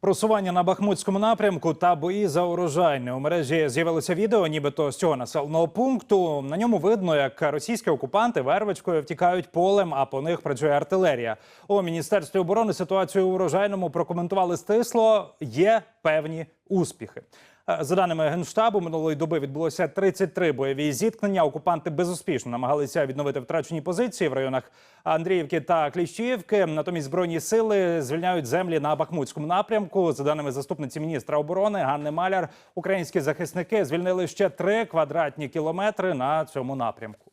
Просування на Бахмутському напрямку та бої за урожайне. У мережі з'явилося відео, нібито з цього населеного пункту. На ньому видно, як російські окупанти вервичкою втікають полем, а по них працює артилерія. У міністерстві оборони ситуацію у урожайному прокоментували стисло. Є певні успіхи. Е, За даними генштабу, минулої доби відбулося 33 бойові зіткнення. Окупанти безуспішно намагалися відновити втрачені позиції в районах Андріївки та Кліщіївки. Натомість збройні сили звільняють землі на Бахмутському напрямку. За даними заступниці міністра оборони Ганни Маляр, українські захисники звільнили ще три квадратні кілометри на цьому напрямку.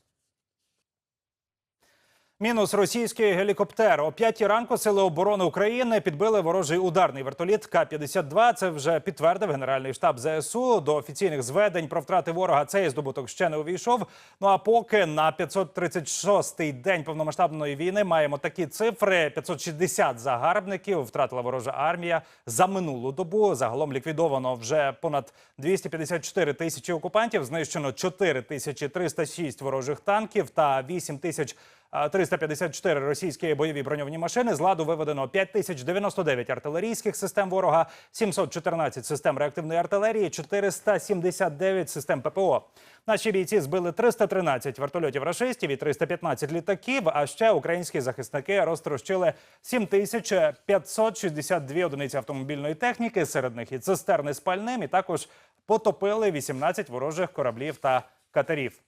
Мінус російський гелікоптер. О п'ятій ранку сили оборони України підбили ворожий ударний вертоліт К-52. Це вже підтвердив Генеральний штаб ЗСУ. До офіційних зведень про втрати ворога цей здобуток ще не увійшов. Ну а поки на 536-й день повномасштабної війни маємо такі цифри: 560 загарбників втратила ворожа армія за минулу добу. Загалом ліквідовано вже понад 254 тисячі окупантів. Знищено 4306 ворожих танків та 8 тисяч. А, 354 російські бойові броньовані машини. З ладу виведено 5099 артилерійських систем ворога, 714 систем реактивної артилерії, 479 систем ППО. Наші бійці збили 313 вертольотів рашистів і 315 літаків. А ще українські захисники розтрощили 7562 одиниці автомобільної техніки. Серед них і цистерни з пальним, і також потопили 18 ворожих кораблів та катерів.